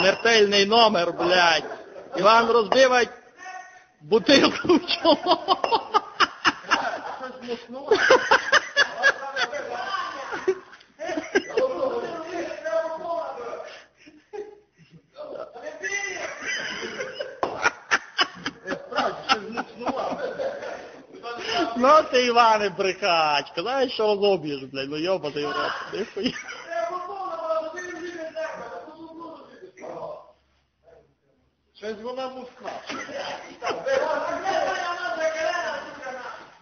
Смертельний номер, блядь. Іван розбивать бутилку в чоло. Ну ти, Іване, брехач, знаєш, що розоб'єш, блядь, ну йобаний в рот. Вона мускна.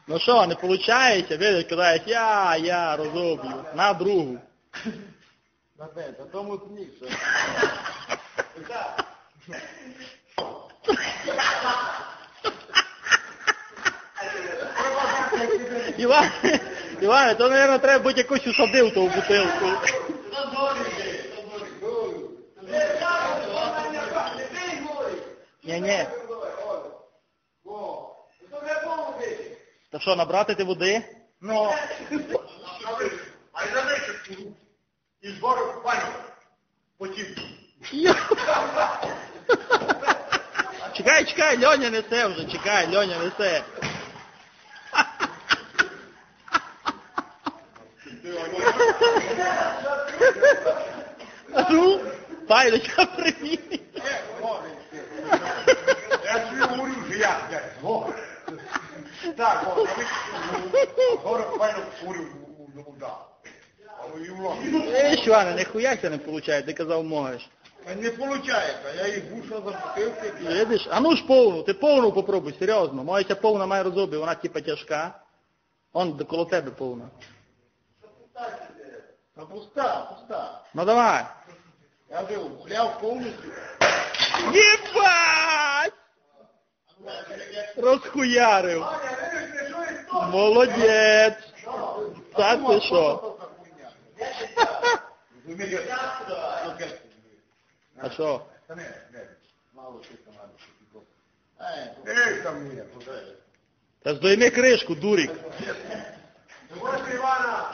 Ну що, не виходить? Видиш, казаєш, я, я розоб'ю. На другу. На де? Та то мутніше. Іван, Іване, то, мабуть, треба будь якусь усадив ту бутилку. Ні-ні. Та що, набрати ти води? Ну. А й залишив і збору в. Потім. Чекай, чекай, Льоня несе вже, чекай, Льоня несе. Ну, Пайлечка привіт. Я тобі говорю, що я, я, згор. Так, гор, гор, паню курю удав. В лоб. Ей, Іване, не хуяйся не виходить, ти казав можеш. А Не получається, я їх гуша за бутилки. Видиш? А ну ж повну, ти повну попробуй, серйозно. Моя повна має розоби, вона типа тяжка. Он коло тебе повна. Та пуста, пуста. Ну давай. Я вже гуляв повністю. Єбать! Розхуярив. Молодець. Та ти що? А що? Та здойми кришку, Івана!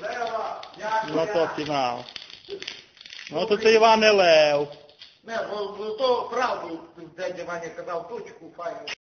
Лева! Ну то фінал. Ну то це Іван не Лев. Не, бо, бо то правду дядя Ваня казав, точку файну.